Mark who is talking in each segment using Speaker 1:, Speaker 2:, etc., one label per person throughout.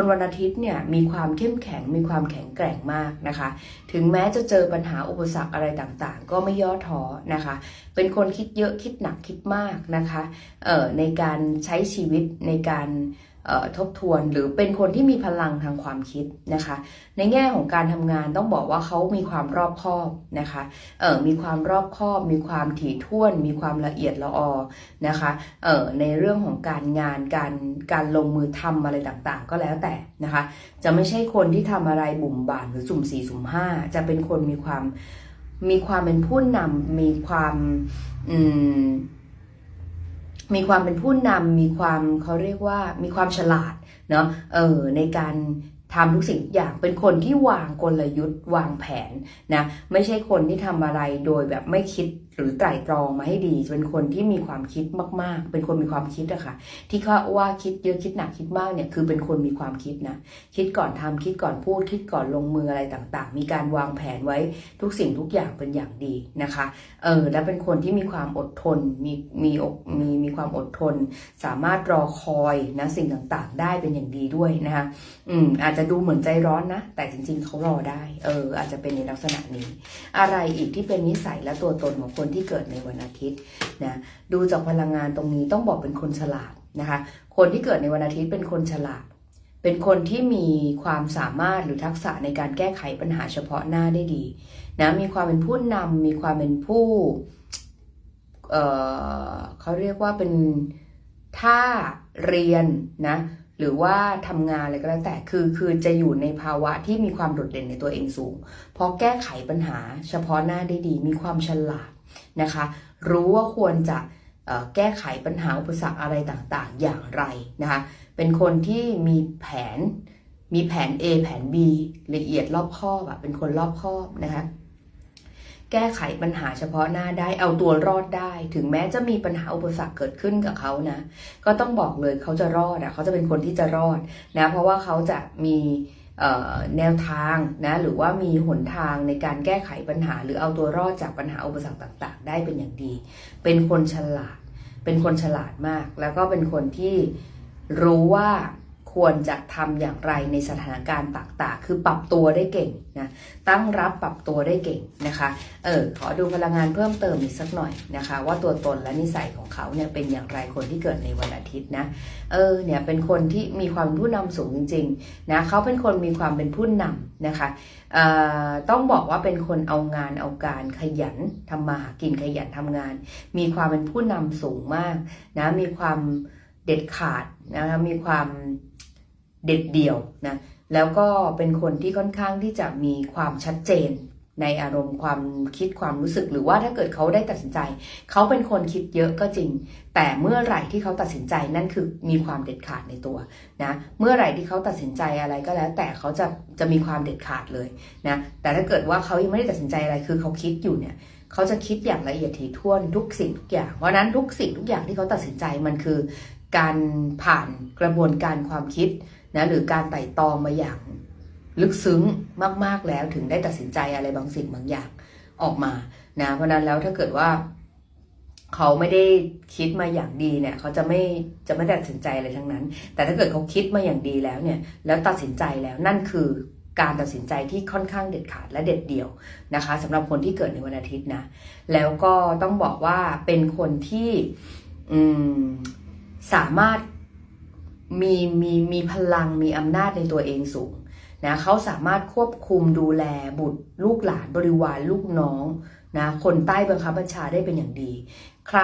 Speaker 1: คนวันอาทิตย์เนี่ยมีความเข้มแข็งมีความแข็งแกร่งมากนะคะ ถึงแม้จะเจอปัญหาอุปสรรคอะไรต่างๆ ก็ไม่ย่อท้อนะคะ เป็นคนคิดเยอะคิดหนักคิดมากนะคะเอ่อในการใช้ชีวิตในการ ทบทวนหรือเป็นคนที่มีพลังทางความคิดนะคะ ในแง่ของการทำงานต้องบอกว่าเขามีความรอบคอบนะคะเออมีความรอบคอบ มีความถี่ถ้วน มีความละเอียดละออนะคะเออในเรื่องของการงานการการลงมือทำอะไรต่างๆ ก็แล้วแต่นะคะ จะไม่ใช่คนที่ทำอะไรบุ่มบ่ามหรือสุ่มสี่สุ่มห้าจะเป็นคนมีความมีความเป็นผู้นำมีความอืม มีความเป็นผู้นำมีความเขาเรียกว่ามีความฉลาดเนาะเออในการทำทุกสิ่งทุกอย่างเป็นคนที่วางกลยุทธ์วางแผนนะไม่ใช่คนที่ทำอะไรโดยแบบไม่คิด หรือไตร่ตรองมาให้ดี เป็นคนที่มีความคิดมาก ๆ เป็นคนมีความคิดอะค่ะ ที่เขาว่าคิดเยอะคิดหนักคิดมากเนี่ยคือเป็นคนมีความคิดนะ คิดก่อนทำคิดก่อนพูด คิดก่อนลงมืออะไรต่างๆ มีการวางแผนไว้ทุกสิ่งทุกอย่างเป็นอย่างดีนะคะ เออ และเป็นคนที่มีความอดทน มีมีอกมีมีความอดทน สามารถรอคอยนะสิ่งต่างๆ ได้เป็นอย่างดีด้วยนะคะ อืม อาจจะดูเหมือนใจร้อนนะ แต่จริง ๆเขารอได้ เออ อาจจะเป็นในลักษณะนี้ อะไรอีกที่เป็นนิสัยและตัวตนของคนที่เกิดในวันอาทิตย์นะดูจากพลังงานตรงนี้ต้องบอกเป็นคนฉลาดนะคะ คนที่เกิดในวันอาทิตย์เป็นคนฉลาด เป็นคนที่มีความสามารถหรือทักษะในการแก้ไขปัญหาเฉพาะหน้าได้ดีนะมีความเป็นผู้นำมีความเป็นผู้เเขาเรียกว่าเป็นถ้าเรียนนะหรือว่าทำงานอะไรก็แล้วแต่คือคือจะอยู่ในภาวะที่มีความโดดเด่นในตัวเองสูง เพราะแก้ไขปัญหาเฉพาะหน้าได้ดี มีความฉลาด นะคะ รู้ว่าควรจะแก้ไขปัญหาอุปสรรคอะไรต่างๆ อย่างไรนะคะ เป็นคนที่มีแผน มีแผน A แผน B ละเอียดรอบคอบอะเป็นคนรอบคอบนะคะ แก้ไขปัญหาเฉพาะหน้าได้ เอาตัวรอดได้ ถึงแม้จะมีปัญหาอุปสรรคเกิดขึ้นกับเขานะ ก็ต้องบอกเลยเขาจะรอดอะเขาจะเป็นคนที่จะรอดนะ เพราะว่าเขาจะมี แนวทางนะหรือว่ามีหนทางในการแก้ไขปัญหา หรือเอาตัวรอดจากปัญหาอุปสรรคต่าง ๆ ได้เป็นอย่างดี เป็นคนฉลาด เป็นคนฉลาดมาก แล้วก็เป็นคนที่รู้ว่า ควรจะทำอย่างไรในสถานการณ์ต่างๆ คือปรับตัวได้เก่งนะตั้งรับปรับตัวได้เก่งนะคะเออขอดูพลังงานเพิ่มเติมอีกสักหน่อยนะคะ ว่าตัวตนและนิสัยของเขาเนี่ยเป็นอย่างไรคนที่เกิดในวันอาทิตย์นะเออเนี่ยเป็นคนที่มีความผู้นำสูงจริงๆนะเขาเป็นคนมีความเป็นผู้นำนะคะเอ่อต้องบอกว่าเป็นคนเอางานเอาการขยันทำมาหากินขยันทำงาน มีความเป็นผู้นำสูงมากนะมีความเด็ดขาดนะคะมีความ เด็ดเดี่ยวนะแล้วก็เป็นคนที่ค่อนข้างที่จะมีความชัดเจน ในอารมณ์ความคิดความรู้สึก หรือว่าถ้าเกิดเขาได้ตัดสินใจ เขาเป็นคนคิดเยอะก็จริง แต่เมื่อไหร่ที่เขาตัดสินใจนั่นคือมีความเด็ดขาดในตัวนะเมื่อไหร่ที่เขาตัดสินใจอะไรก็แล้ว แต่เขาจะจะมีความเด็ดขาดเลยนะแต่ถ้าเกิดว่าเขายังไม่ได้ตัดสินใจอะไรคือเขาคิดอยู่เนี่ยเขาจะคิดอย่างละเอียดถี่ถ้วนทุกสิ่งทุกอย่าง เพราะฉะนั้นทุกสิ่งทุกอย่างที่เขาตัดสินใจมันคือ การผ่านกระบวนการความคิด นะหรือการไต่ตองมาอย่าง ลึกซึ้งมาก ๆแล้วถึงได้ตัดสินใจอะไรบางสิ่งบางอย่างออกมานะเพราะนั้นแล้วถ้าเกิดว่า เขาไม่ได้คิดมาอย่างดีเนี่ย เขาจะไม่จะไม่ตัดสินใจอะไรทั้งนั้น แต่ถ้าเกิดเขาคิดมาอย่างดีแล้วเนี่ย แล้วตัดสินใจแล้วนั่นคือการตัดสินใจที่ค่อนข้างเด็ดขาดและเด็ดเดี่ยวนะคะสำหรับคนที่เกิดในวันอาทิตย์นะแล้วก็ต้องบอกว่าเป็นคนที่สามารถ มีมีมีพลังมีอำนาจในตัวเองสูงนะเขาสามารถควบคุมดูแลบุตรลูกหลานบริวารลูกน้องนะคนใต้บังคับบัญชาได้เป็นอย่างดี ใคร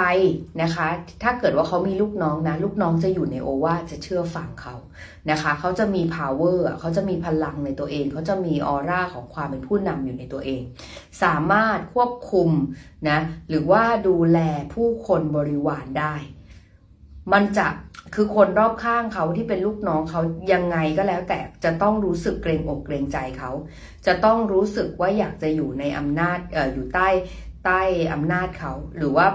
Speaker 1: นะคะ ถ้าเกิดว่าเขามีลูกน้องนะลูกน้องจะอยู่ในโอวาจะเชื่อฟังเขานะคะ เขาจะมี power อะเขาจะมีพลังในตัวเอง เขาจะมีออร่าของความเป็นผู้นำอยู่ในตัวเอง สามารถควบคุมนะหรือว่าดูแลผู้คนบริวารได้ มันจะ คือคนรอบข้างเขาที่เป็นลูกน้องเขายังไงก็แล้วแต่จะต้องรู้สึกเกรงอกเกรงใจเขา จะต้องรู้สึกว่าอยากจะอยู่ในอำนาจอออยู่ใต้ใต้อำนาจเขา หรือว่า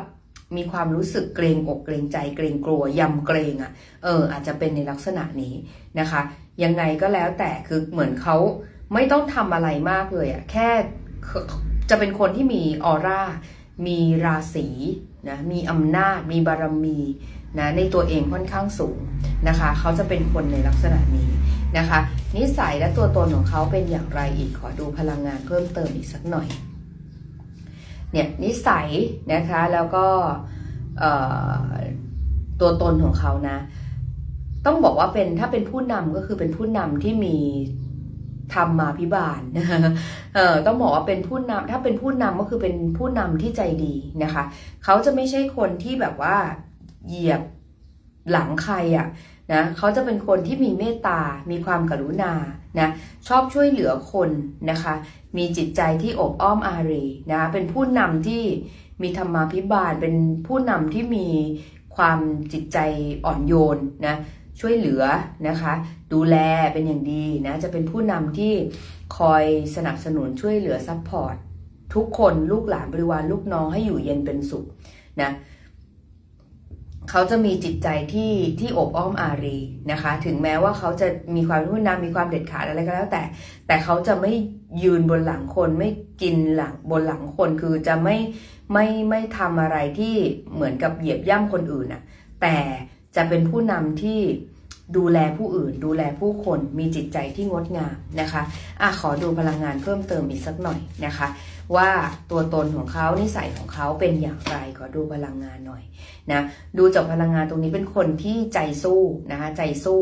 Speaker 1: มีความรู้สึกเกรงอกเกรงใจ เกรงกลัวยำเกรงอะ่ะ เออ อาจจะเป็นในลักษณะนี้นะคะ ยังไงก็แล้วแต่คือเหมือนเขาไม่ต้องทำอะไรมากเลยอะ่ะแค่จะเป็นคนที่มีออร่ามีราศีนะมีอำนาจมีบารมี นะในตัวเองค่อนข้างสูงนะคะ เขาจะเป็นคนในลักษณะนี้นะคะ นิสัยและตัวตนของเขาเป็นอย่างไรอีกขอดูพลังงานเพิ่มเติมอีกสักหน่อยเนี่ยนิสัยนะคะแล้วก็ตัวตนของเขานะ ต้องบอกว่าเป็นถ้าเป็นผู้นำก็คือเป็นผู้นำที่มีธรรมมาพิบาลเออต้องบอกว่าเป็นผู้นำถ้าเป็นผู้นำก็คือเป็นผู้นำที่ใจดีนะคะ เขาจะไม่ใช่คนที่แบบว่า เหยียบหลังใครอะ่ะนะเขาจะเป็นคนที่มีเมตตา มีความกรุณานะชอบช่วยเหลือคนนะคะ มีจิตใจที่อบอ้อมอารีนะเป็นผู้นำที่มีธรรมาภิบาล เป็นผู้นำที่มีความจิตใจอ่อนโยนนะช่วยเหลือนะคะ ดูแลเป็นอย่างดีนะจะเป็นผู้นำที่คอยสนับสนุนช่วยเหลือซัพพอร์ตทุกคนลูกหลานบริวารลูกน้องให้อยู่เย็นเป็นสุขนะ เขาจะมีจิตใจที่ที่อบอ้อมอารีนะคะ ถึงแม้ว่าเขาจะมีความรู้นำมีความเด็ดขาดอะไรก็แล้วแต่ แต่เขาจะไม่ยืนบนหลังคนไม่กินหลังบนหลังคนคือจะไม่ไม่ไม่ทำอะไรที่เหมือนกับเหยียบย่ำคนอื่นอะแต่จะเป็นผู้นำที่ ดูแลผู้อื่น ดูแลผู้คนมีจิตใจที่งดงามนะคะอะขอดูพลังงานเพิ่มเติมอีกสักหน่อยนะคะ ว่าตัวตนของเขานิสัยของเขาเป็นอย่างไรขอดูพลังงานหน่อยนะดูจากพลังงานตรงนี้เป็นคนที่ใจสู้นะคะใจสู้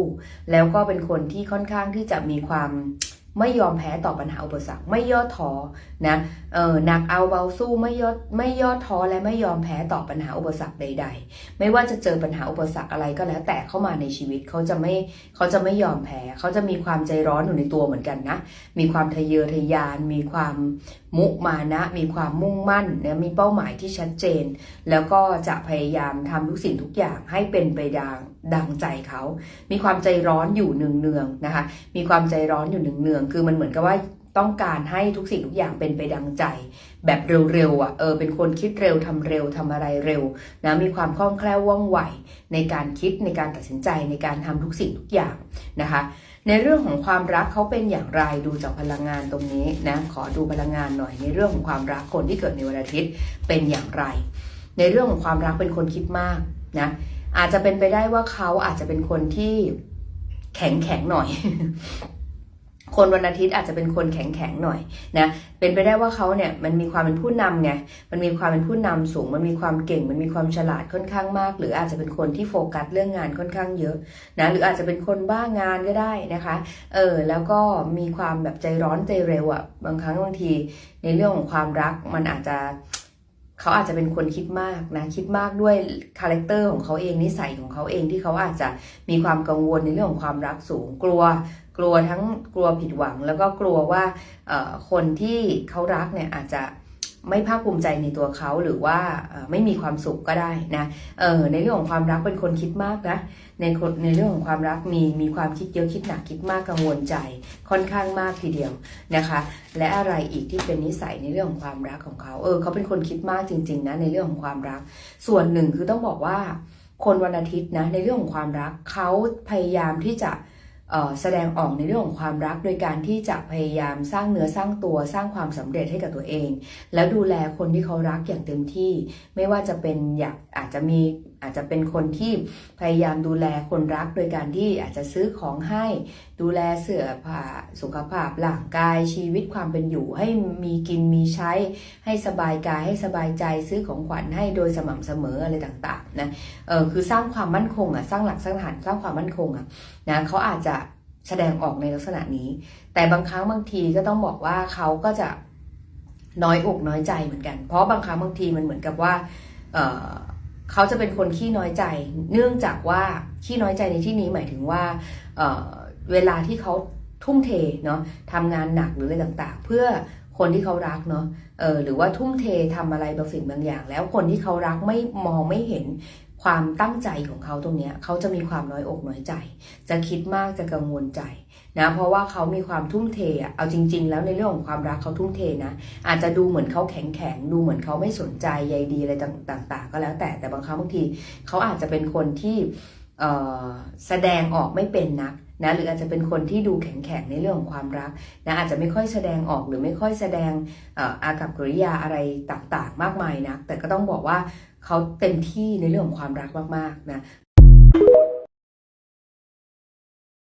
Speaker 1: แล้วก็เป็นคนที่ค่อนข้างที่จะมีความ ไม่ยอมแพ้ต่อปัญหาอุปสรรคไม่ย่อท้อนะเออหนักเอาเบาสู้ไม่ย่อไม่ย่อท้อและไม่ยอมแพ้ต่อปัญหาอุปสรรคใด ๆ ไม่ว่าจะเจอปัญหาอุปสรรคอะไรก็แล้ว แต่เข้ามาในชีวิตเขาจะไม่เขาจะไม่ยอมแพ้เขาจะมีความใจร้อนอยู่ในตัวเหมือนกันนะมีความทะเยอทะยาน มีความ มุมานะ มีความมุ่งมั่นนะมีเป้าหมายที่ชัดเจน แล้วก็จะพยายามทำทุกสิ่งทุกอย่างให้เป็นไปดังดังใจเขา มีความใจร้อนอยู่เนืองๆนะคะ มีความใจร้อนอยู่เนืองๆคือมันเหมือนกับว่าต้องการให้ทุกสิ่งทุกอย่างเป็นไปดังใจ แบบเร็วๆอะเออเป็นคนคิดเร็วทำเร็วทำอะไรเร็วนะมีความคล่องแคล่วว่องไวในการคิดในการตัดสินใจในการทำทุกสิ่งทุกอย่างนะคะ ในเรื่องของความรักเขาเป็นอย่างไรดูจากพลังงานตรงนี้นะขอดูพลังงานหน่อย ในเรื่องของความรักคนที่เกิดในวันอาทิตย์เป็นอย่างไร ในเรื่องของความรักเป็นคนคิดมากนะอาจจะเป็นไปได้ว่าเขาอาจจะเป็นคนที่แข็งแข็งหน่อย คนวันอาทิตย์อาจจะเป็นคนแข็งแข็งหน่อยนะเป็นไปได้ว่าเขาเนี่ยมันมีความเป็นผู้นำไงมันมีความเป็นผู้นำสูง มันมีความเก่ง มันมีความฉลาดค่อนข้างมาก หรืออาจจะเป็นคนที่โฟกัสเรื่องงานค่อนข้างเยอะนะหรืออาจจะเป็นคนบ้างานก็ได้นะคะเออแล้วก็มีความแบบใจร้อนใจเร็วอะ่ะบางครั้งบางที ในเรื่องของความรักมันอาจจะเขาอาจจะเป็นคนคิดมากนะคิดมากด้วยคาแรคเตอร์ของเขาเองนิสัยของเขาเองที่เขาอาจจะมีความกังวลในเรื่องของความรักสูงกลัว กลัวทั้งกลัวผิดหวัง แล้วก็กลัวว่าคนที่เขารักเนี่ยอาจจะไม่ภาคภูมิใจในตัวเขาหรือว่าไม่มีความสุขก็ได้นะเออในเรื่องของความรักเป็นคนคิดมากนะในคนในเรื่องของความรักมีมีความคิดเยอะคิดหนักคิดมากกังวลใจค่อนข้างมากทีเดียวนะคะ และอะไรอีกที่เป็นนิสัยในเรื่องของความรักของเขาเออเขาเป็นคนคิดมากจริงๆนะในเรื่องของความรัก ส่วนหนึ่งคือต้องบอกว่า คนวันอาทิตย์นะในเรื่องของความรักเขาพยายามที่จะ แสดงออกในเรื่องของความรักโดยการที่จะพยายามสร้างเนื้อสร้างตัวสร้างความสำเร็จให้กับตัวเอง แล้วดูแลคนที่เขารักอย่างเต็มที่ ไม่ว่าจะเป็นอยากอาจจะมีอาจจะเป็นคนที่พยายามดูแลคนรักโดยการที่อาจจะซื้อของให้ดูแลเสื้อผ้าสุขภาพร่างกายชีวิตความเป็นอยู่ ให้มีกินมีใช้ ให้สบายกายให้สบายใจซื้อของขวัญให้โดยสม่ำเสมออะไรต่างๆนะเออคือสร้างความมั่นคงอะสร้างหลักสร้างฐานสร้างความมั่นคงอะนะเขาอาจจะแสดงออกในลักษณะนี้ แต่บางครั้งบางทีก็ต้องบอกว่าเขาก็จะน้อยอกน้อยใจเหมือนกัน เพราะบางครั้งบางทีมันเหมือนกับว่าเเขาจะเป็นคนขี้น้อยใจ เนื่องจากว่าขี้น้อยใจในที่นี้หมายถึงว่าเเวลาที่เขาทุ่มเทเนาะทำงานหนักหรืออะไรต่างๆ เพื่อคนที่เขารักเนาะเออหรือว่าทุ่มเททำอะไรบางสิ่งบางอย่าง แล้วคนที่เขารักไม่มองไม่เห็น ความตั้งใจของเขาตรงนี้เขาจะมีความน้อยอกน้อยใจ จะคิดมากจะกังวลใจนะเพราะว่าเขามีความทุ่มเทอะเอาจริง ๆ แล้วในเรื่องของความรักเขาทุ่มเทนะ อาจจะดูเหมือนเขาแข็งแข็งดูเหมือนเขาไม่สนใจใยดีอะไรต่าง ๆ ก็แล้วแต่แต่บางครั้งบางทีเขาอาจจะเป็นคนที่แสดงออกไม่เป็นนักนะหรืออาจจะเป็นคนที่ดูแข็งๆในเรื่องของความรักนะอาจจะไม่ค่อยแสดงออกหรือไม่ค่อยแสดงอากับกริยาอะไรต่างๆ มากมายนะแต่ก็ต้องบอกว่า เขาเต็มที่ในเรื่องของความรักมากๆนะ